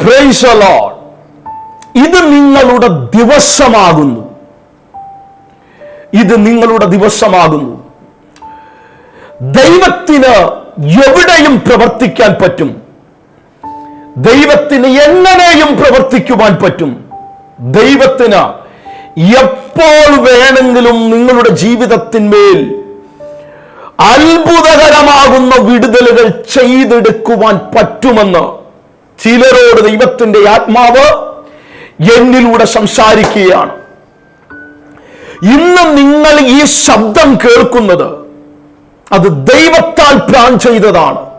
Lord. ഇത് നിങ്ങളുടെ ദിവസമാകുന്നു. ഇത് നിങ്ങളുടെ ദിവസമാകുന്നു. ദൈവത്തിന് എവിടെയും പ്രവർത്തിക്കാൻ പറ്റും. ദൈവത്തിന് എങ്ങനെയും പ്രവർത്തിക്കുവാൻ പറ്റും. ദൈവത്തിന് എപ്പോൾ വേണമെങ്കിലും നിങ്ങളുടെ ജീവിതത്തിന്മേൽ അത്ഭുതകരമാകുന്ന വിടുതലുകൾ ചെയ്തെടുക്കുവാൻ പറ്റുമെന്ന് ചിലരോട് ദൈവത്തിന്റെ ആത്മാവ് എന്നിലൂടെ സംസാരിക്കുകയാണ്. ഇന്ന് നിങ്ങൾ ഈ ശബ്ദം കേൾക്കുന്നത് അത് ദൈവത്താൽ പ്ലാൻ ചെയ്തതാണ്.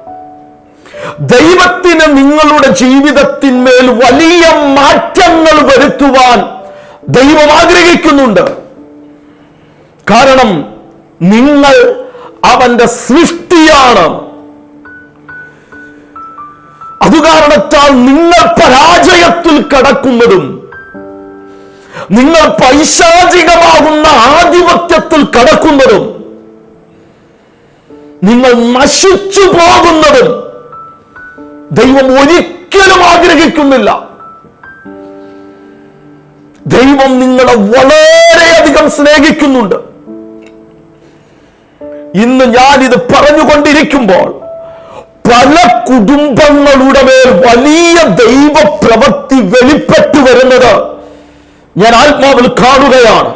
ദൈവത്തിന് നിങ്ങളുടെ ജീവിതത്തിന്മേൽ വലിയ മാറ്റങ്ങൾ വരുത്തുവാൻ ദൈവം ആഗ്രഹിക്കുന്നുണ്ട്. കാരണം നിങ്ങൾ അവന്റെ സൃഷ്ടിയാണ്. അത് കാരണത്താൽ നിങ്ങൾ പരാജയത്തിൽ കടക്കുന്നതും നിങ്ങൾ പൈശാചികമാകുന്ന ആധിപത്യത്തിൽ കടക്കുന്നതും നിങ്ങൾ നശിച്ചു പോകുന്നതും ദൈവം ഒരിക്കലും ആഗ്രഹിക്കുന്നില്ല. ദൈവം നിങ്ങളെ വളരെയധികം സ്നേഹിക്കുന്നുണ്ട്. ഇന്ന് ഞാനിത് പറഞ്ഞുകൊണ്ടിരിക്കുമ്പോൾ പല കുടുംബങ്ങളുടെ മേൽ വലിയ ദൈവ പ്രവൃത്തി വെളിപ്പെട്ടു വരുന്നത് ഞാൻ ആത്മാവിൽ കാണുകയാണ്.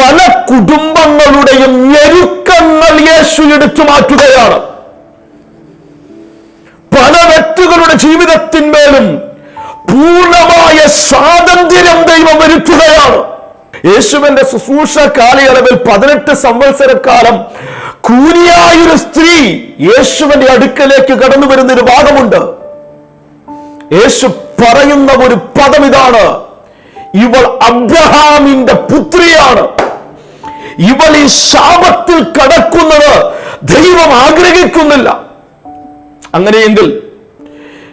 പല കുടുംബങ്ങളുടെയും ഞെരുക്കങ്ങൾ യേശു എടുത്തു മാറ്റുകയാണ്. പല വ്യക്തികളുടെ ജീവിതത്തിന്മേലും പൂർണമായ സ്വാതന്ത്ര്യം ദൈവം വരുത്തുകയാണ്. യേശുവിന്റെ ശുശ്രൂഷ കാലയളവിൽ പതിനെട്ട് സംവത്സരക്കാലം കൂലിയായൊരു സ്ത്രീ യേശുവിന്റെ അടുക്കലേക്ക് കടന്നു വരുന്ന ഒരു ഭാഗമുണ്ട്. യേശു പറയുന്ന ഒരു പദം ഇതാണ് ഇവൾ അബ്രഹാമിന്റെ പുത്രിയാണ്. ഇവൾ ഈ ശാപത്തിൽ കടക്കുന്നത് ദൈവം ആഗ്രഹിക്കുന്നില്ല. അങ്ങനെയെങ്കിൽ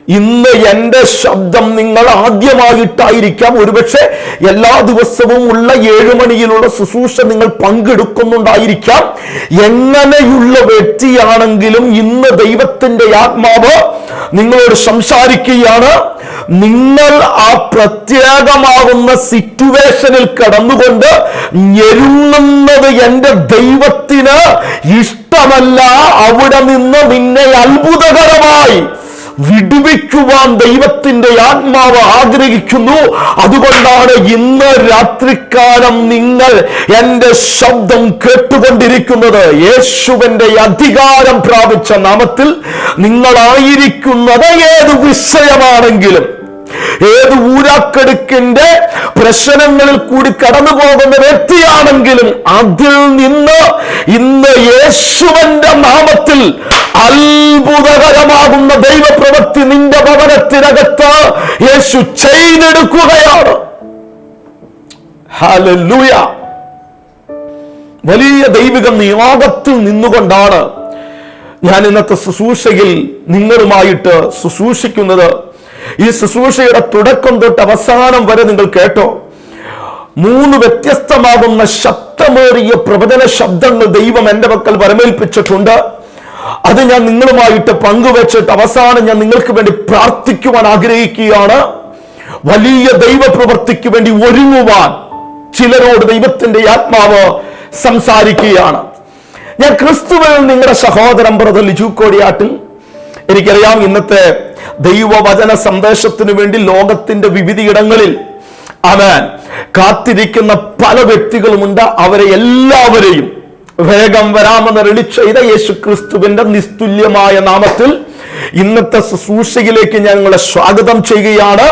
ഇന്ന് എന്റെ ശബ്ദം നിങ്ങൾ ആദ്യമായിട്ടായിരിക്കാം. ഒരുപക്ഷെ എല്ലാ ദിവസവും ഉള്ള ഏഴു മണിയിലുള്ള ശുശ്രൂഷ നിങ്ങൾ പങ്കെടുക്കുന്നുണ്ടായിരിക്കാം. എങ്ങനെയുള്ള വ്യക്തിയാണെങ്കിലും ഇന്ന് ദൈവത്തിന്റെ ആത്മാവ് നിങ്ങളോട് സംസാരിക്കുകയാണ്. നിങ്ങൾ ആ പ്രത്യേകമാകുന്ന സിറ്റുവേഷനിൽ കടന്നുകൊണ്ട് ഞെരുങ്ങുന്നത് എന്റെ ദൈവത്തിന് ഇഷ്ടമല്ല. അവിടെ നിന്ന് നിന്നെ അത്ഭുതകരമായി വിടുവിക്കുവാൻ ദൈവത്തിന്റെ ആത്മാവ് ആഗ്രഹിക്കുന്നു. അതുകൊണ്ടാണ് ഇന്ന് രാത്രിക്കാലം നിങ്ങൾ എന്റെ ശബ്ദം കേട്ടുകൊണ്ടിരിക്കുന്നത്. യേശുവിന്റെ അധികാരം പ്രാപിച്ച നാമത്തിൽ നിങ്ങളായിരിക്കുന്നത് ഏത് വിഷയമാണെങ്കിലും. ഏത് ഊരാക്കെടുക്കിന്റെ പ്രശ്നങ്ങളിൽ കൂടി കടന്നു പോകുന്ന വ്യക്തിയാണെങ്കിലും അതിൽ നിന്ന് ഇന്ന് യേശുവന്റെ നാമത്തിൽ അത്ഭുതകരമാകുന്ന ദൈവപ്രവൃത്തി നിന്റെ ഭവനത്തിനകത്ത് യേശു ചെയ്തെടുക്കുകയാണ്. വലിയ ദൈവിക നിയോഗത്തിൽ നിന്നുകൊണ്ടാണ് ഞാൻ ഇന്നത്തെ ശുശ്രൂഷയിൽ നിങ്ങളുമായിട്ട് ശുശ്രൂഷിക്കുന്നത്. ഈ ശുശ്രൂഷയുടെ തുടക്കം തൊട്ട് അവസാനം വരെ നിങ്ങൾ കേട്ടോ. മൂന്ന് വ്യത്യസ്തമാകുന്ന ശബ്ദമേറിയ പ്രവചന ശബ്ദങ്ങൾ ദൈവം എന്റെ പക്കൽ വരമേൽപ്പിച്ചിട്ടുണ്ട്. അത് ഞാൻ നിങ്ങളുമായിട്ട് പങ്കുവച്ചിട്ട് അവസാനം ഞാൻ നിങ്ങൾക്ക് വേണ്ടി പ്രാർത്ഥിക്കുവാൻ ആഗ്രഹിക്കുകയാണ്. വലിയ ദൈവപ്രവൃത്തിക്ക് വേണ്ടി ഒരുങ്ങുവാൻ ചിലരോട് ദൈവത്തിന്റെ ആത്മാവ് സംസാരിക്കുകയാണ്. ഞാൻ ക്രിസ്തുവിൽ നിങ്ങളുടെ സഹോദരൻ ബ്രദർ ലിജു കോടിയാട്ടിൽ എനിക്കറിയാം ഇന്നത്തെ ദൈവവചന സന്ദേശത്തിനു വേണ്ടി ലോകത്തിന്റെ വിവിധയിടങ്ങളിൽ അവൻ കാത്തിരിക്കുന്ന പല വ്യക്തികളുമുണ്ട്. അവരെ എല്ലാവരെയും വേഗം വരാമെന്ന് റെഡി ചെയ്ത യേശു ക്രിസ്തുവിന്റെ നിസ്തുല്യമായ നാമത്തിൽ ഇന്നത്തെ ശുശ്രൂഷയിലേക്ക് ഞാൻ നിങ്ങളെ സ്വാഗതം ചെയ്യുകയാണ്.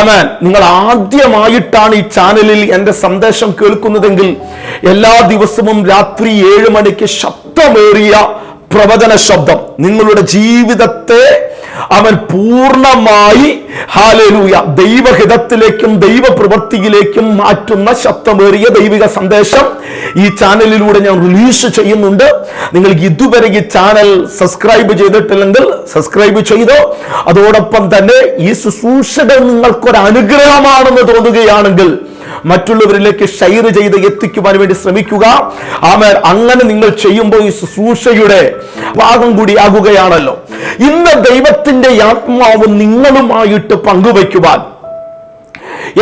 അവൻ നിങ്ങൾ ആദ്യമായിട്ടാണ് ഈ ചാനലിൽ എന്റെ സന്ദേശം കേൾക്കുന്നതെങ്കിൽ എല്ലാ ദിവസവും രാത്രി ഏഴ് മണിക്ക് ശബ്ദമേറിയ പ്രവചന ശബ്ദം നിങ്ങളുടെ ജീവിതത്തെ അവൻ പൂർണമായി ഹാലലൂയ ദൈവഹിതത്തിലേക്കും ദൈവപ്രവൃത്തിയിലേക്കും മാറ്റുന്ന ശബ്ദമേറിയ ദൈവിക സന്ദേശം ഈ ചാനലിലൂടെ ഞാൻ റിലീസ് ചെയ്യുന്നുണ്ട്. നിങ്ങൾ ഇതുവരെ ഈ ചാനൽ സബ്സ്ക്രൈബ് ചെയ്തിട്ടില്ലെങ്കിൽ സബ്സ്ക്രൈബ് ചെയ്തോ. അതോടൊപ്പം തന്നെ ഈ ശുശ്രൂഷകൾ നിങ്ങൾക്കൊരു അനുഗ്രഹമാണെന്ന് തോന്നുകയാണെങ്കിൽ മറ്റുള്ളവരിലേക്ക് ഷെയർ ചെയ്ത് എത്തിക്കുവാൻ വേണ്ടി ശ്രമിക്കുക. ആമേൻ. അങ്ങനെ നിങ്ങൾ ചെയ്യുമ്പോൾ ഈ ശുശ്രൂഷയുടെ ഭാഗം കൂടി ആകുകയാണല്ലോ. ഇന്ന് ദൈവത്തിന്റെ ആത്മാവ് നിങ്ങളുമായിട്ട് പങ്കുവയ്ക്കുവാൻ.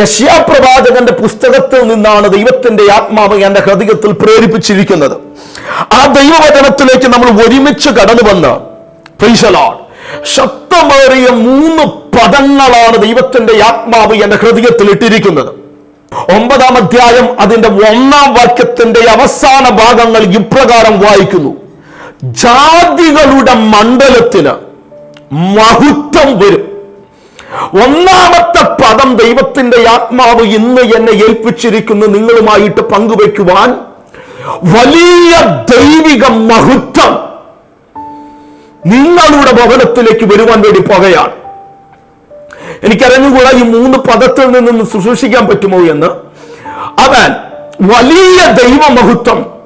യശ്യാപ്രവാചകന്റെ പുസ്തകത്തിൽ നിന്നാണ് ദൈവത്തിന്റെ ആത്മാവ് എന്റെ ഹൃദയത്തിൽ പ്രേരിപ്പിച്ചിരിക്കുന്നത്. ആ ദൈവവചനത്തിലേക്ക് നമ്മൾ ഒരുമിച്ച് കടന്നു വന്ന് ശക്തമേറിയ മൂന്ന് പദങ്ങളാണ് ദൈവത്തിന്റെ ആത്മാവ് എന്റെ ഹൃദയത്തിൽ ഇട്ടിരിക്കുന്നത്. ഒമ്പതാം അധ്യായം അതിന്റെ ഒന്നാം വാക്യത്തിന്റെ അവസാന ഭാഗങ്ങൾ ഇപ്രകാരം വായിക്കുന്നു. ജാതികളുടെ മണ്ഡലത്തിന് മഹത്വം വരും. ഒന്നാമത്തെ പദം ദൈവത്തിന്റെ ആത്മാവ് ഇന്ന് എന്നെ ഏൽപ്പിച്ചിരിക്കുന്നു. നിങ്ങളുമായിട്ട് പങ്കുവയ്ക്കുവാൻ വലിയ ദൈവിക മഹത്വം നിങ്ങളുടെ ഭവനത്തിലേക്ക് വരുവാൻ വേണ്ടി പോകുകയാണ് എനിക്കറിഞ്ഞുകൂടാ ഈ മൂന്ന് പദത്തിൽ നിന്നും ശുശ്രൂഷിക്കാൻ പറ്റുമോ എന്ന്? അവൻ വലിയ ദൈവമഹത്വം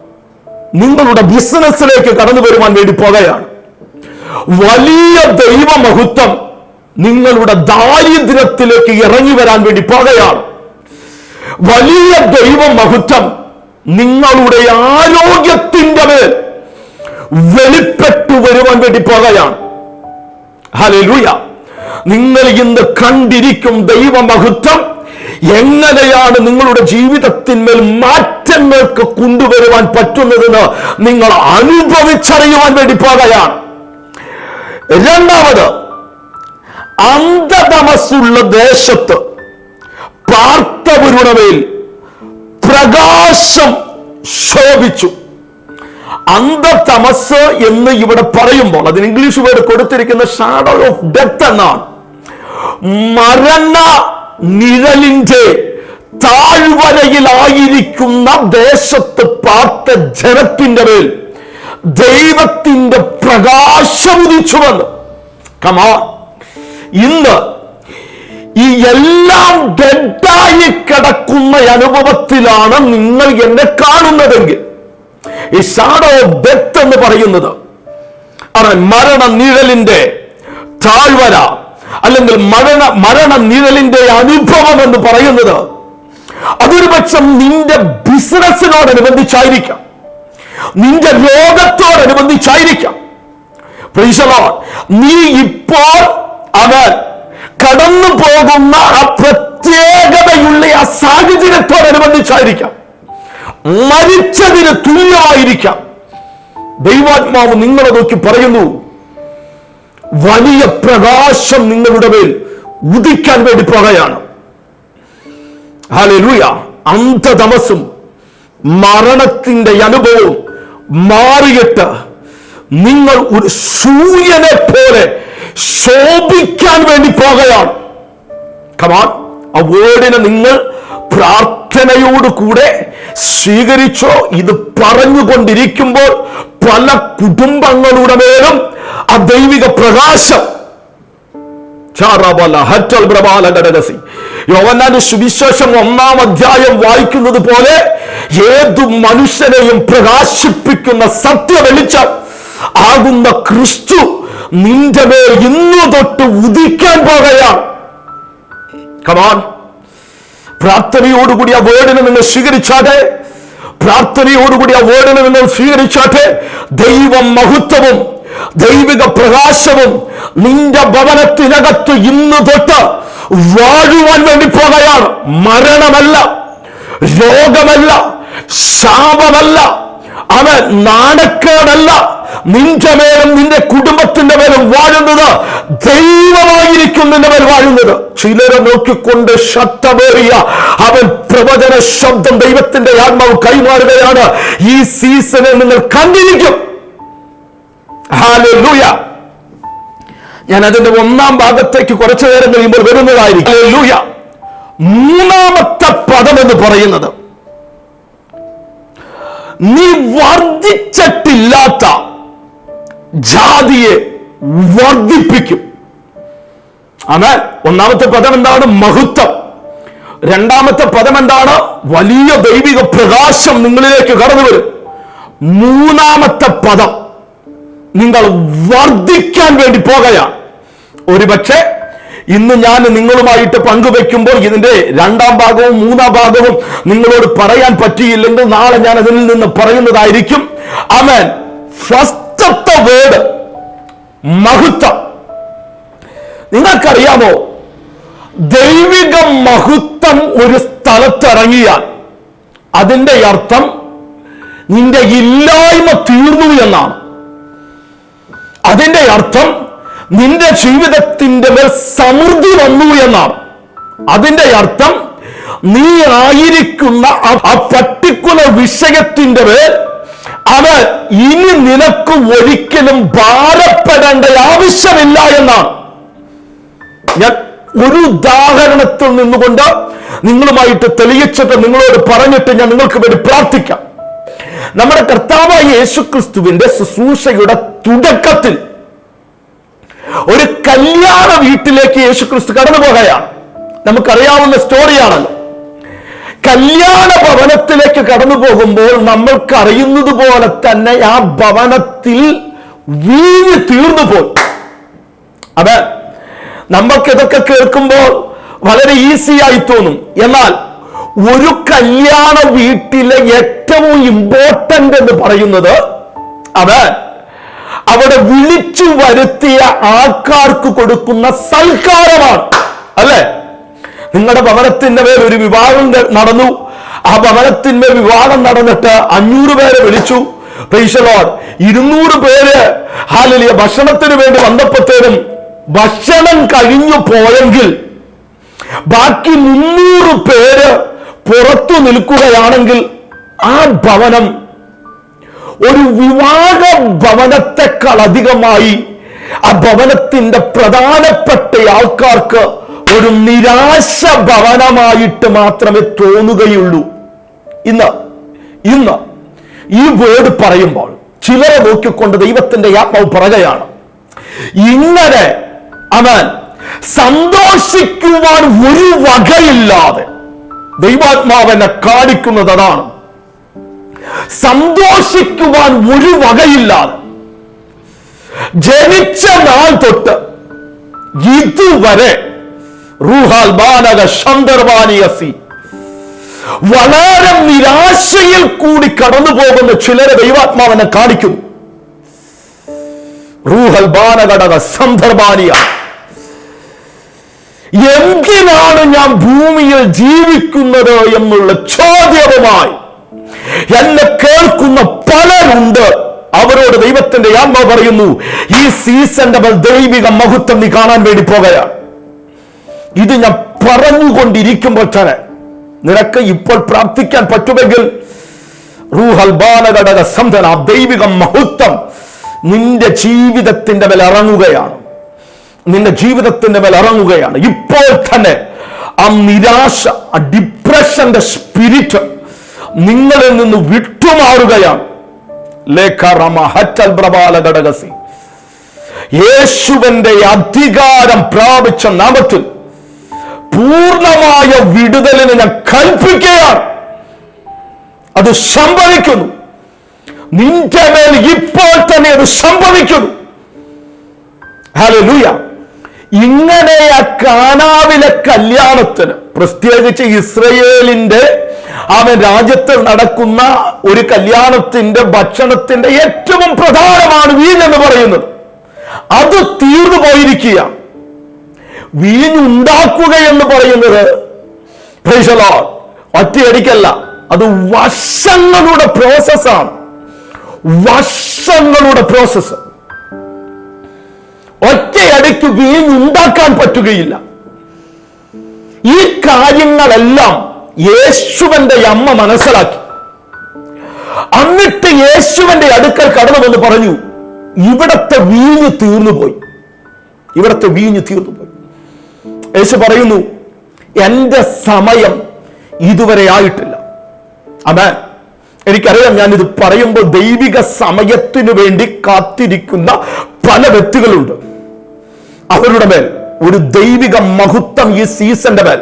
നിങ്ങളുടെ ബിസിനസ്സിലേക്ക് കടന്നു വരുവാൻ വേണ്ടി പോകുകയാണ് വലിയ ദൈവമഹത്വം നിങ്ങളുടെ ദാരിദ്ര്യത്തിലേക്ക് ഇറങ്ങി വരാൻ വേണ്ടി പോകുകയാണ് വലിയ ദൈവമഹത്വം നിങ്ങളുടെ ആരോഗ്യത്തിന്റെ മേൽ വെളിപ്പെട്ടു വരുവാൻ വേണ്ടി പോകുകയാണ് ഹലൂയ നിങ്ങൾ ഇന്ന് കണ്ടിരിക്കും ദൈവമഹത്വം എങ്ങനെയാണ് നിങ്ങളുടെ ജീവിതത്തിന്മേൽ മാറ്റങ്ങൾക്ക് കൊണ്ടുവരുവാൻ പറ്റുന്നതെന്ന് നിങ്ങൾ അനുഭവിച്ചറിയുവാൻ വേണ്ടി പോകുകയാണ് രണ്ടാമത് അന്ധതമസ്സുള്ള ദേശത്ത് പാർത്തവരുടെ പ്രകാശം ശോഭിച്ചു. അന്ധതമസ് എന്ന് ഇവിടെ പറയുമ്പോൾ അതിന് ഇംഗ്ലീഷ് വേർഡ് കൊടുത്തിരിക്കുന്ന ഷാഡോ ഓഫ് ഡെത്ത് എന്നാണ്. മരണ നിഴലിന്റെ താഴ്വരയിലായിരിക്കുന്ന ദേശത്ത് പാർത്ത ജനത്തിന്റെ മേൽ ദൈവത്തിന്റെ പ്രകാശം ഉദിച്ചുവെന്ന് കമാ ഇന്ന് ഈ എല്ലാം ഡെഡായി കിടക്കുന്ന അനുഭവത്തിലാണ് നിങ്ങൾ എന്നെ കാണുന്നതെങ്കിൽ. ഈ ഷാഡോ ഡെത്ത് എന്ന് പറയുന്നത് അവൻ മരണ നിഴലിന്റെ താഴ്വര അല്ലെങ്കിൽ മരണ മരണ നിഴലിന്റെ അനുഭവം എന്ന് പറയുന്നത്. അതൊരു പക്ഷം നിന്റെ ബിസിനസ്സിനോടനുബന്ധിച്ചായിരിക്കാം. നിന്റെ രോഗത്തോടനുബന്ധിച്ചായിരിക്കാം. നീ ഇപ്പോൾ അവൻ കടന്നു പോകുന്ന ആ പ്രത്യേകതയുള്ള ആ സാഹചര്യത്തോടനുബന്ധിച്ചായിരിക്കാം. മരിച്ചതിന് തുല്യമായിരിക്കാം. ദൈവാത്മാവ് നിങ്ങളെ നോക്കി പറയുന്നു വലിയ പ്രകാശം നിങ്ങളുടെ മേൽ ഉദിക്കാൻ വേണ്ടി പോകുകയാണ് ഹാലൂയ അന്ധതമസും മരണത്തിന്റെ അനുഭവവും മാറിയിട്ട് നിങ്ങൾ ഒരു സൂര്യനെ പോലെ ശോഭിക്കാൻ വേണ്ടി പോകുകയാണ്. കമാൻ ആ വേർഡിനെ നിങ്ങൾ പ്രാർത്ഥനയോട് കൂടെ സ്വീകരിച്ചോ. ഇത് പറഞ്ഞുകൊണ്ടിരിക്കുമ്പോൾ പല കുടുംബങ്ങളുടെ മേലും ആ ദൈവിക പ്രകാശം യോവന്നാന്റെ സുവിശേഷം ഒന്നാം അധ്യായം വായിക്കുന്നത് പോലെ ഏതു മനുഷ്യനെയും പ്രകാശിപ്പിക്കുന്ന സത്യ വെളിച്ചം ആകുന്ന ക്രിസ്തു നിന്റെ മേൽ ഇന്നു തൊട്ട് ഉദിക്കാൻ പോകുകയാണ് കമാൻ പ്രാർത്ഥനയോടുകൂടി ആ വേർഡിനെ നിങ്ങൾ സ്വീകരിച്ചാട്ടെ. പ്രാർത്ഥനയോടുകൂടി ആ വേർഡിനെ നിങ്ങൾ സ്വീകരിച്ചാട്ടെ. ദൈവം മഹത്വവും ദൈവിക പ്രകാശവും നിന്റെ ഭവനത്തിനകത്ത് ഇന്ന് തൊട്ട് വാഴുവാൻ വേണ്ടി പോകുകയാണ് മരണമല്ല രോഗമല്ല ശാപമല്ല. അവൻ നാണക്കേടല്ല. നിന്റെ മേലും നിന്റെ കുടുംബത്തിന്റെ മേലും വാഴുന്നത് ദൈവമായിരിക്കും നിന്റെ മേൽ വാഴുന്നത്. ചിലരെ നോക്കിക്കൊണ്ട് ശബ്ദമേറിയ അവൻ പ്രവചന ശബ്ദം ദൈവത്തിന്റെ ആത്മാവ് കൈമാറുകയാണ്. ഈ സീസണിൽ നിങ്ങൾ കണ്ടിരിക്കും. ഹാലൂയ ഞാൻ അതിന്റെ ഒന്നാം ഭാഗത്തേക്ക് കുറച്ചു നേരം കഴിയുമ്പോൾ വരുന്നതായിരിക്കും. മൂന്നാമത്തെ പദം എന്ന് പറയുന്നത് നീ വർദ്ധിച്ചിട്ടില്ലാത്ത ജാതിയെ വർദ്ധിപ്പിക്കും. അതെ ഒന്നാമത്തെ പദം എന്താണ്? മഹത്വം. രണ്ടാമത്തെ പദം എന്താണ്? വലിയ ദൈവിക പ്രകാശം നിങ്ങളിലേക്ക് കടന്നു വരും മൂന്നാമത്തെ പദം നിങ്ങൾ വർദ്ധിക്കാൻ വേണ്ടി പോകുകയാണ് ഒരുപക്ഷെ ഇന്ന് ഞാൻ നിങ്ങളുമായിട്ട് പങ്കുവെക്കുമ്പോൾ ഇതിന്റെ രണ്ടാം ഭാഗവും മൂന്നാം ഭാഗവും നിങ്ങളോട് പറയാൻ പറ്റിയില്ലെങ്കിൽ നാളെ ഞാൻ അതിൽ നിന്ന് പറയുന്നതായിരിക്കും. അമൻ ഫസ്റ്റത്തെ വേർഡ് മഹത്വം. നിങ്ങൾക്കറിയാമോ? ദൈവിക മഹത്വം ഒരു സ്ഥലത്തിറങ്ങിയാൽ അതിന്റെ അർത്ഥം നിന്റെ ഇല്ലായ്മ തീർന്നു എന്നാണ്. അതിന്റെ അർത്ഥം നിന്റെ ജീവിതത്തിന്റെ മേൽ സമൃദ്ധി വന്നു എന്നാണ്. അതിന്റെ അർത്ഥം നീ ആയിരിക്കുന്ന ആ- പർട്ടിക്കുലർ വിഷയത്തിന്റെ മേൽ അത് ഇനി നിനക്ക് ഒരിക്കലും ഭാരപ്പെടേണ്ട ആവശ്യമില്ല എന്നാണ്. ഞാൻ ഒരു ഉദാഹരണത്തിൽ നിന്നുകൊണ്ട് നിങ്ങളുമായിട്ട് തെളിയിച്ചിട്ട് നിങ്ങളോട് പറഞ്ഞിട്ട് ഞാൻ നിങ്ങൾക്ക് വേണ്ടി പ്രാർത്ഥിക്കാം. നമ്മുടെ കർത്താവായ യേശുക്രിസ്തുവിന്റെ ശുശ്രൂഷയുടെ തുടക്കത്തിൽ ഒരു കല്യാണ വീട്ടിലേക്ക് യേശു ക്രിസ്തു കടന്നു പോകുകയാണ് നമുക്കറിയാവുന്ന സ്റ്റോറിയാണല്ലോ. കല്യാണ ഭവനത്തിലേക്ക് കടന്നു പോകുമ്പോൾ നമ്മൾക്ക് അറിയുന്നത് പോലെ തന്നെ ആ ഭവനത്തിൽ വീഞ്ഞ് തീർന്നു പോയി. അത് നമ്മൾക്ക് ഇതൊക്കെ കേൾക്കുമ്പോൾ വളരെ ഈസിയായി തോന്നും. എന്നാൽ ഒരു കല്യാണ വീട്ടിലെ ഏറ്റവും ഇമ്പോർട്ടന്റ് എന്ന് പറയുന്നത് അത് അവിടെ വിളിച്ചു വരുത്തിയ ആൾക്കാർക്ക് കൊടുക്കുന്ന സൽക്കാരമാണ്. അല്ലേ? നിങ്ങളുടെ ഭവനത്തിന്റെ മേൽ ഒരു വിവാഹം നടന്നു. ആ ഭവനത്തിന്മേൽ വിവാഹം നടന്നിട്ട് അഞ്ഞൂറ് പേരെ വിളിച്ചു. പ്രൈസലോഡ് ഇരുന്നൂറ് പേര് ഹാലിയ ഭക്ഷണത്തിന് വേണ്ടി വന്നപ്പോഴത്തേനും ഭക്ഷണം കഴിഞ്ഞു പോയെങ്കിൽ ബാക്കി മുന്നൂറ് പേര് പുറത്തു നിൽക്കുകയാണെങ്കിൽ ആ ഭവനം ഒരു വിവാഹ ഭവനത്തെക്കാൾ അധികമായി ആ ഭവനത്തിന്റെ പ്രധാനപ്പെട്ട ആൾക്കാർക്ക് ഒരു നിരാശ ഭവനമായിട്ട് മാത്രമേ തോന്നുകയുള്ളൂ. ഇന്ന് ഇന്ന് ഈ വേർഡ് പറയുമ്പോൾ ചിലരെ നോക്കിക്കൊണ്ട് ദൈവത്തിന്റെ ആത്മാവ് പറയുകയാണ് ഇങ്ങനെ അവൻ സന്തോഷിക്കുവാൻ ഒരു വകയില്ലാതെ ദൈവാത്മാവെന്നെ കാണിക്കുന്നത് അതാണ്. സന്തോഷിക്കുവാൻ ഒരു വകയില്ലാതെ ജനിച്ച നാൾ തൊട്ട് ഇതുവരെ വളരെ നിരാശയിൽ കൂടി കടന്നു പോകുന്ന ചിലരെ ദൈവാത്മാവനെ കാണിക്കുന്നു. റൂഹൽ ബാനഘടക സന്ദർഭാനിയ. എന്തിനാണ് ഞാൻ ഭൂമിയിൽ ജീവിക്കുന്നത് എന്നുള്ള ചോദ്യവുമായി എന്നെ കേൾക്കുന്ന പലരുണ്ട്. അവരോട് ദൈവത്തിന്റെ ആത്മ പറയുന്നു ഈ സീസന്റെ ദൈവിക മഹത്വം നീ കാണാൻ വേണ്ടി പോകുകയാണ് ഇത് ഞാൻ പറഞ്ഞുകൊണ്ടിരിക്കുമ്പോൾ തന്നെ നിനക്ക് ഇപ്പോൾ പ്രാർത്ഥിക്കാൻ പറ്റുമെങ്കിൽ സന്ധന ദൈവിക മഹത്വം നിന്റെ ജീവിതത്തിന്റെ മേൽ ഇറങ്ങുകയാണ്. നിന്റെ ജീവിതത്തിന്റെ മേൽ ഇറങ്ങുകയാണ്. ഇപ്പോൾ തന്നെ ആ നിരാശ ആ ഡിപ്രഷന്റെ സ്പിരിറ്റ് നിങ്ങളിൽ നിന്ന് വിട്ടുമാറുകയാണ്. യേശുവന്റെ അധികാരം പ്രാപിച്ച നാമത്തിൽ പൂർണമായ വിടുതലിന് ഞാൻ കൽപ്പിക്കുകയാണ്. അത് സംഭവിക്കുന്നു. നിന്റെ മേൽ ഇപ്പോൾ തന്നെ അത് സംഭവിക്കുന്നു. ഹലോ ഇങ്ങനെ ഇങ്ങനെയാ കാനാവിലെ കല്യാണത്തിന് പ്രത്യേകിച്ച് ഇസ്രയേലിന്റെ അവൻ രാജ്യത്ത് നടക്കുന്ന ഒരു കല്യാണത്തിന്റെ ഭക്ഷണത്തിന്റെ ഏറ്റവും പ്രധാനമാണ് വീഞ്ഞെന്ന് പറയുന്നത്. അത് തീർന്നു പോയിരിക്കുക. വീഞ്ഞുണ്ടാക്കുക എന്ന് പറയുന്നത് ഒറ്റയടിക്കല്ല അത് വർഷങ്ങളുടെ പ്രോസസ്സാണ് വർഷങ്ങളുടെ പ്രോസസ്സ് ഒറ്റയടിക്ക് വീഞ്ഞുണ്ടാക്കാൻ പറ്റുകയില്ല. ഈ കാര്യങ്ങളെല്ലാം യേശുവന്റെ അമ്മ മനസ്സിലാക്കി. എന്നിട്ട് യേശുവന്റെ അടുക്കൽ കടന്നു വന്ന് പറഞ്ഞു ഇവിടത്തെ വീഞ്ഞ് തീർന്നുപോയി. ഇവിടത്തെ വീഞ്ഞ് തീർന്നുപോയി. യേശു പറയുന്നു എന്റെ സമയം ഇതുവരെ ആയിട്ടില്ല. അതാ എനിക്കറിയാം ഞാനിത് പറയുമ്പോൾ ദൈവിക സമയത്തിനു വേണ്ടി കാത്തിരിക്കുന്ന പല വ്യക്തികളുണ്ട്. അവരുടെ മേൽ ഒരു ദൈവിക മഹത്വം ഈ സീസന്റെ മേൽ.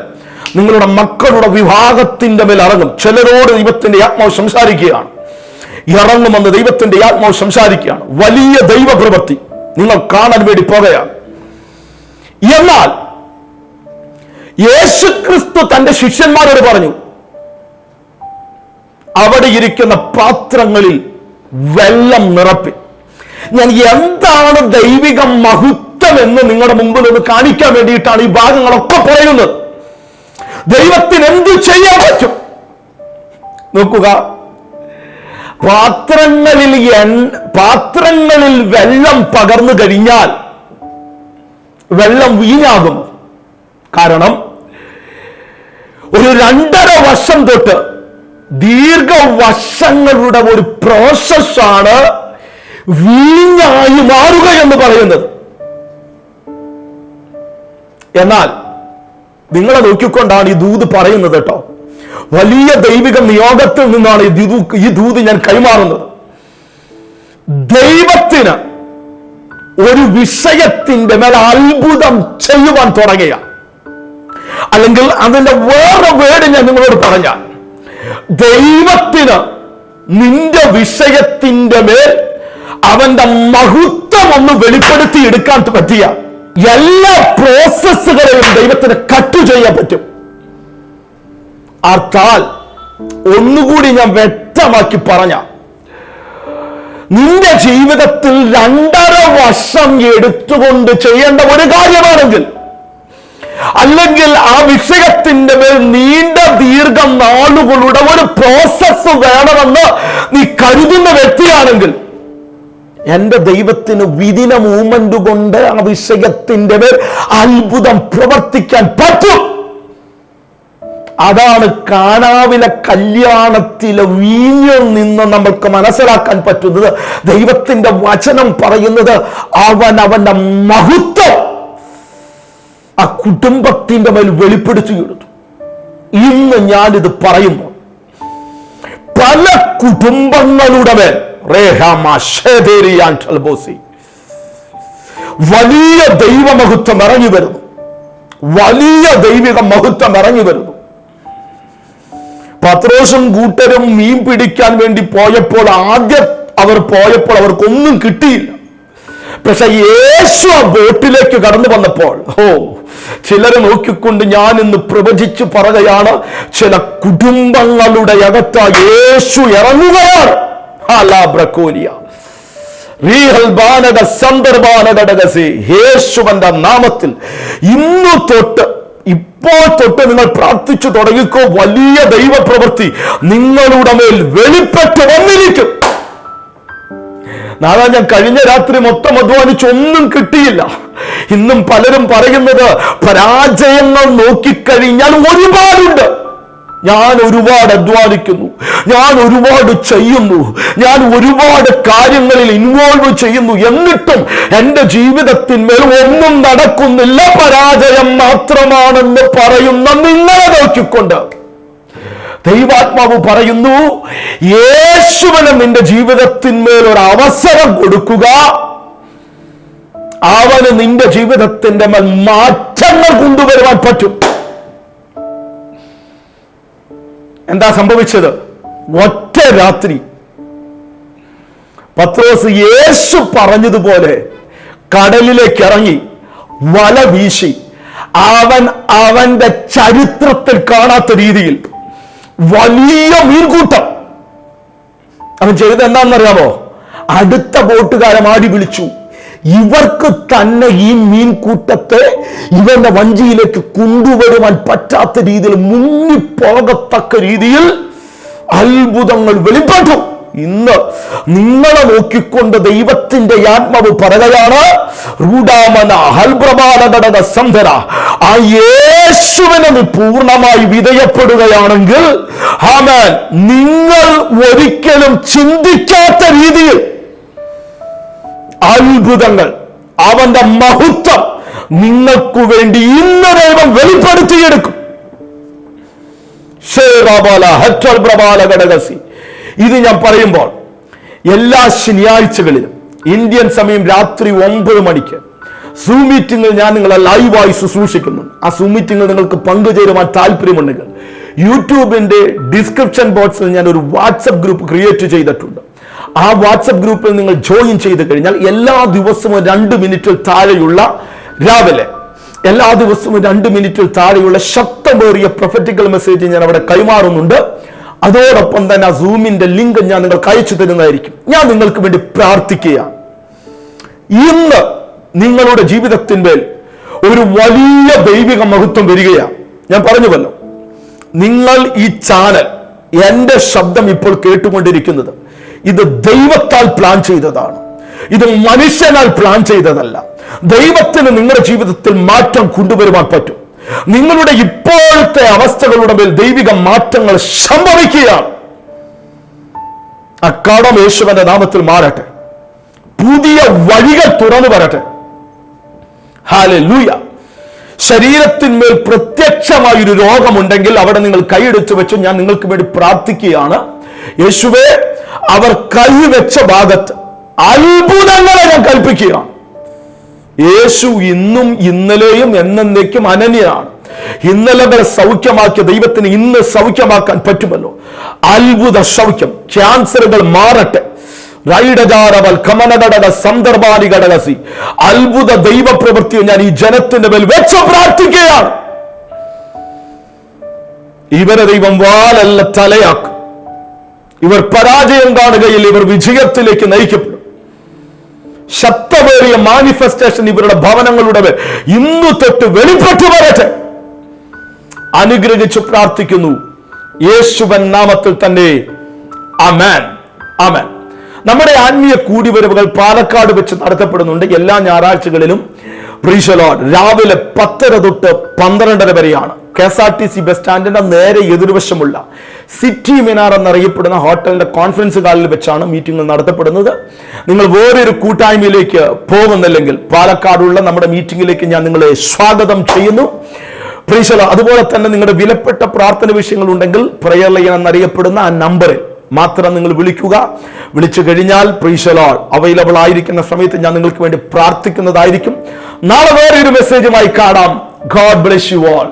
നിങ്ങളുടെ മക്കളുടെ വിവാഹത്തിന്റെ മേൽ ഇറങ്ങും. ചിലരോട് ദൈവത്തിന്റെ ആത്മാവ് സംസാരിക്കുകയാണ്. ഇറങ്ങുമെന്ന് ദൈവത്തിന്റെ ആത്മാവ് സംസാരിക്കുകയാണ്. വലിയ ദൈവപ്രവൃത്തി നിങ്ങൾ കാണാൻ വേണ്ടി പോകുകയാണ്. എന്നാൽ യേശുക്രിസ്തു തന്റെ ശിഷ്യന്മാരോട് പറഞ്ഞു അവിടെ ഇരിക്കുന്ന പാത്രങ്ങളിൽ വെള്ളം നിറപ്പി ഞാൻ എന്താണ് ദൈവിക മഹത്വം എന്ന് നിങ്ങളുടെ മുമ്പിൽ ഒന്ന് കാണിക്കാൻ വേണ്ടിയിട്ടാണ് ഈ ഭാഗങ്ങളൊക്കെ പറയുന്നത്. ദൈവത്തിന് എന്ത് ചെയ്യാൻ പറ്റും? നോക്കുക. പാത്രങ്ങളിൽ പാത്രങ്ങളിൽ വെള്ളം പകർന്നു കഴിഞ്ഞാൽ വെള്ളം വീഞ്ഞാകും. കാരണം ഒരു രണ്ടര വർഷം തൊട്ട് ദീർഘവർഷങ്ങളുടെ ഒരു പ്രോസസ്സാണ് വീഞ്ഞായി മാറുക എന്ന് പറയുന്നത്. എന്നാൽ നിങ്ങളെ നോക്കിക്കൊണ്ടാണ് ഈ ദൂത് പറയുന്നത് കേട്ടോ. വലിയ ദൈവിക നിയോഗത്തിൽ നിന്നാണ് ഈ ദൂത് ഞാൻ കൈമാറുന്നത്. ദൈവത്തിന് ഒരു വിഷയത്തിന്റെ മേൽ അത്ഭുതം ചെയ്യുവാൻ തുടങ്ങിയ അല്ലെങ്കിൽ അതിന്റെ വേറെ വേർഡ് ഞാൻ നിങ്ങളോട് പറഞ്ഞാൽ ദൈവത്തിന് നിന്റെ വിഷയത്തിന്റെ മേൽ അവന്റെ മഹത്വം ഒന്ന് വെളിപ്പെടുത്തി എടുക്കാൻ പറ്റിയ എല്ലാ പ്രോസസ്സുകളെയും ദൈവത്തിന് കട്ടു ചെയ്യാൻ പറ്റും. അർത്ഥാൽ ഒന്നുകൂടി ഞാൻ വ്യക്തമാക്കി പറഞ്ഞ നിന്റെ ജീവിതത്തിൽ രണ്ടര വർഷം എടുത്തുകൊണ്ട് ചെയ്യേണ്ട ഒരു കാര്യമാണെങ്കിൽ അല്ലെങ്കിൽ ആ വിഷയത്തിന്റെ മേൽ നീണ്ട ദീർഘ നാളുകളുടെ ഒരു പ്രോസസ് വേണമെന്ന് നീ കരുതുന്ന വ്യക്തിയാണെങ്കിൽ എന്റെ ദൈവത്തിന് വിദിന മൂമെന്റ് കൊണ്ട് ആ വിഷയത്തിന്റെ മേൽ അത്ഭുതം പ്രവർത്തിക്കാൻ പറ്റും. അതാണ് കാണാവിലെ കല്യാണത്തിലെ വീഞ്ഞിൽ നിന്ന് നമ്മൾക്ക് മനസ്സിലാക്കാൻ പറ്റുന്നത്. ദൈവത്തിന്റെ വചനം പറയുന്നത് അവൻ അവന്റെ മഹത്വം ആ കുടുംബത്തിന്റെ മേൽ വെളിപ്പെടുത്തി കൊടുത്തു ഇന്ന് ഞാനിത് പറയുമ്പോൾ പല കുടുംബങ്ങളുടെ മേൽ വലിയ ദൈവമഹത്വം ഇറങ്ങി വരുന്നു. വലിയ ദൈവിക മഹത്വം ഇറങ്ങി വരുന്നു. പത്രോസും കൂട്ടരും മീൻ പിടിക്കാൻ വേണ്ടി പോയപ്പോൾ ആദ്യം അവർ പോയപ്പോൾ അവർക്കൊന്നും കിട്ടിയില്ല. പക്ഷെ യേശു ആ ബോട്ടിലേക്ക് കടന്നു വന്നപ്പോൾ ഓ ചിലരെ നോക്കിക്കൊണ്ട് ഞാൻ ഇന്ന് പ്രവചിച്ചു പറയുകയാണ് ചില കുടുംബങ്ങളുടെ അകത്ത യേശു ഇറങ്ങുകയാണ്. യേശുവന്റെ നാമത്തിൽ ഇന്നു തൊട്ട് ഇപ്പോൾ തൊട്ട് നിങ്ങൾ പ്രാർത്ഥിച്ചു തുടങ്ങിക്കോ. വലിയ ദൈവപ്രവൃത്തി നിങ്ങളുടെ മേൽ വെളിപ്പെട്ട് വന്നിരിക്കും. നാളെ ഞാൻ കഴിഞ്ഞ രാത്രി മൊത്തം അധ്വാനിച്ച് ഒന്നും കിട്ടിയില്ല. ഇന്നും പലരും പറയുന്നത് പരാജയങ്ങൾ നോക്കിക്കഴിഞ്ഞാൽ ഒരുപാടുണ്ട്. ഞാൻ ഒരുപാട് അധ്വാനിക്കുന്നു. ഞാൻ ഒരുപാട് ചെയ്യുന്നു. ഞാൻ ഒരുപാട് കാര്യങ്ങളിൽ ഇൻവോൾവ് ചെയ്യുന്നു. എന്നിട്ടും എന്റെ ജീവിതത്തിന്മേൽ ഒന്നും നടക്കുന്നില്ല. പരാജയം മാത്രമാണെന്ന് പറയുന്ന നിങ്ങളെ നോക്കിക്കൊണ്ട്. ദൈവാത്മാവ് പറയുന്നു യേശുവിന് നിന്റെ ജീവിതത്തിന്മേൽ ഒരു അവസരം കൊടുക്കുക. അവന് നിന്റെ ജീവിതത്തിന്റെ മേൽ മാറ്റങ്ങൾ കൊണ്ടുവരുവാൻ പറ്റും. എന്താ സംഭവിച്ചത്? ഒറ്റ രാത്രി. പത്രോസ് യേശു പറഞ്ഞതുപോലെ കടലിലേക്ക് ഇറങ്ങി വല വീശി. അവൻ അവന്റെ ചരിത്രത്തിൽ കാണാത്ത രീതിയിൽ വലിയ മീൻകൂട്ടം. അവൻ ചെയ്തത് എന്താണെന്നറിയാമോ? അടുത്ത ബോട്ടുകാരെ മാടി വിളിച്ചു. ഇവർക്ക് തന്നെ ഈ മീൻകൂട്ടത്തെ ഇവന്റെ വഞ്ചിയിലേക്ക് കൊണ്ടുവരുവാൻ പറ്റാത്ത രീതിയിൽ മുങ്ങിപ്പോകത്തക്ക രീതിയിൽ അത്ഭുതങ്ങൾ വെളിപ്പെട്ടു. ഇന്ന് നിങ്ങളെ നോക്കിക്കൊണ്ട് ദൈവത്തിന്റെ ആത്മാവ് പറയുകയാണ് റൂഡാമന ഹൽപ്രഭാതഘടക സന്ധന ആ യേശുവിനെ നീ പൂർണമായി വിധേയപ്പെടുകയാണെങ്കിൽ ആമേൻ നിങ്ങൾ ഒരിക്കലും ചിന്തിക്കാത്ത രീതിയിൽ അത്ഭുതങ്ങൾ. അവന്റെ മഹത്വം നിങ്ങൾക്കു വേണ്ടി ഇന്ന് ദൈവം വെളിപ്പെടുത്തിയെടുക്കും. ഇത് ഞാൻ പറയുമ്പോൾ എല്ലാ ശനിയാഴ്ചകളിലും ഇന്ത്യൻ സമയം രാത്രി ഒമ്പത് മണിക്ക് സൂം മീറ്റിംഗിൽ ഞാൻ നിങ്ങളെ ലൈവായി ശുശ്രൂഷിക്കുന്നു. ആ സൂം മീറ്റിംഗിൽ നിങ്ങൾക്ക് പങ്കുചേരുവാൻ താല്പര്യമുണ്ടെങ്കിൽ യൂട്യൂബിന്റെ ഡിസ്ക്രിപ്ഷൻ ബോക്സിൽ ഞാൻ ഒരു വാട്സപ്പ് ഗ്രൂപ്പ് ക്രിയേറ്റ് ചെയ്തിട്ടുണ്ട്. ആ വാട്സപ്പ് ഗ്രൂപ്പിൽ നിങ്ങൾ ജോയിൻ ചെയ്ത് കഴിഞ്ഞാൽ എല്ലാ ദിവസവും രണ്ട് മിനിറ്റിൽ താഴെയുള്ള രാവിലെ എല്ലാ ദിവസവും രണ്ട് മിനിറ്റിൽ താഴെയുള്ള ശക്തമേറിയ പ്രൊഫറ്റിക്കൽ മെസ്സേജ് ഞാൻ അവിടെ കൈമാറുന്നുണ്ട്. അതോടൊപ്പം തന്നെ ആ സൂമിന്റെ ലിങ്ക് ഞാൻ നിങ്ങൾക്ക് അയച്ചു തരുന്നതായിരിക്കും. ഞാൻ നിങ്ങൾക്ക് വേണ്ടി പ്രാർത്ഥിക്കുക ഇന്ന് നിങ്ങളുടെ ജീവിതത്തിന്മേൽ ഒരു വലിയ ദൈവിക മഹത്വം വരികയാണ്. ഞാൻ പറഞ്ഞുവല്ലോ നിങ്ങൾ ഈ ചാനൽ എന്റെ ശബ്ദം ഇപ്പോൾ കേട്ടുകൊണ്ടിരിക്കുന്നത് ഇത് ദൈവത്താൽ പ്ലാൻ ചെയ്തതാണ്. ഇത് മനുഷ്യനാൽ പ്ലാൻ ചെയ്തതല്ല. ദൈവത്തിന് നിങ്ങളുടെ ജീവിതത്തിൽ മാറ്റം കൊണ്ടുവരുവാൻ പറ്റും. നിങ്ങളുടെ ഇപ്പോഴത്തെ അവസ്ഥകളുടെ മേൽ ദൈവിക മാറ്റങ്ങൾ സംഭവിക്കുകയാണ്. അക്കാടം യേശുവിന്റെ നാമത്തിൽ മാറട്ടെ. പുതിയ വഴികൾ തുറന്നു വരട്ടെ ഹാലെ ലൂയ ശരീരത്തിന്മേൽ പ്രത്യക്ഷമായ ഒരു രോഗമുണ്ടെങ്കിൽ അവിടെ നിങ്ങൾ കൈയെടുത്ത് വെച്ച് ഞാൻ നിങ്ങൾക്ക് വേണ്ടി പ്രാർത്ഥിക്കുകയാണ്. യേശുവേ അവർ കൈവച്ച ഭാഗത്ത് അത്ഭുതങ്ങളെ ഞാൻ കൽപ്പിക്കുകയാണ്. യേശു ഇന്നും ഇന്നലെയും എന്നേക്കും അനന്യനാണ്. വരെ സൗഖ്യമാക്കിയ ദൈവത്തിന് ഇന്ന് സൗഖ്യമാക്കാൻ പറ്റുമല്ലോ. അത്ഭുത സൗഖ്യം ക്യാൻസറുകൾ മാറട്ടെ. റൈഡജാരവൽ കമനടട സന്ദർഭാനി ഘടകസി അത്ഭുത ഞാൻ ഈ ജനത്തിന്റെ മേൽ വെച്ച് പ്രാർത്ഥിക്കുകയാണ്. ഇവരെ ദൈവം വാലല്ല തലയാക്കും. ഇവർ പരാജയം കാണുകയിൽ ഇവർ വിജയത്തിലേക്ക് നയിക്കപ്പെടും. ശക്തമേറിയ മാനിഫെസ്റ്റേഷൻ ഇവരുടെ ഭവനങ്ങളുടെ മേൽ ഇന്നു തൊട്ട് വെളിപ്പെട്ടു വരട്ടെ. അനുഗ്രഹിച്ചു പ്രാർത്ഥിക്കുന്നു. യേശുവൻ നാമത്തിൽ തന്നെ. അമാൻ അമാൻ നമ്മുടെ ആത്മീയ കൂടിവരവുകൾ പാലക്കാട് വെച്ച് നടത്തപ്പെടുന്നുണ്ട്. എല്ലാ ഞായറാഴ്ചകളിലും പ്രീശലോഡ് രാവിലെ പത്തര തൊട്ട് പന്ത്രണ്ടര വരെയാണ് K S R T C bus സ്റ്റാൻഡിന്റെ നേരെ എതിർവശമുള്ള സിറ്റി മിനാർ എന്നറിയപ്പെടുന്ന ഹോട്ടലിന്റെ കോൺഫറൻസ് ഹാളിൽ വെച്ചാണ് മീറ്റിംഗ് നടത്തപ്പെടുന്നത്. നിങ്ങൾ വേറൊരു കൂട്ടായ്മയിലേക്ക് പോകുന്നില്ലെങ്കിൽ പാലക്കാടുള്ള നമ്മുടെ മീറ്റിംഗിലേക്ക് ഞാൻ നിങ്ങളെ സ്വാഗതം ചെയ്യുന്നു. പ്രീശല അതുപോലെ തന്നെ നിങ്ങളുടെ വിലപ്പെട്ട പ്രാർത്ഥന വിഷയങ്ങൾ ഉണ്ടെങ്കിൽ പ്രയർ ലൈൻ എന്നറിയപ്പെടുന്ന ആ നമ്പറിൽ മാത്രം നിങ്ങൾ വിളിക്കുക. വിളിച്ചു കഴിഞ്ഞാൽ പ്രീശലോൾ അവൈലബിൾ ആയിരിക്കുന്ന സമയത്ത് ഞാൻ നിങ്ങൾക്ക് വേണ്ടി പ്രാർത്ഥിക്കുന്നതായിരിക്കും. നാളെ വേറെ ഒരു മെസ്സേജുമായി കാണാം. God bless you all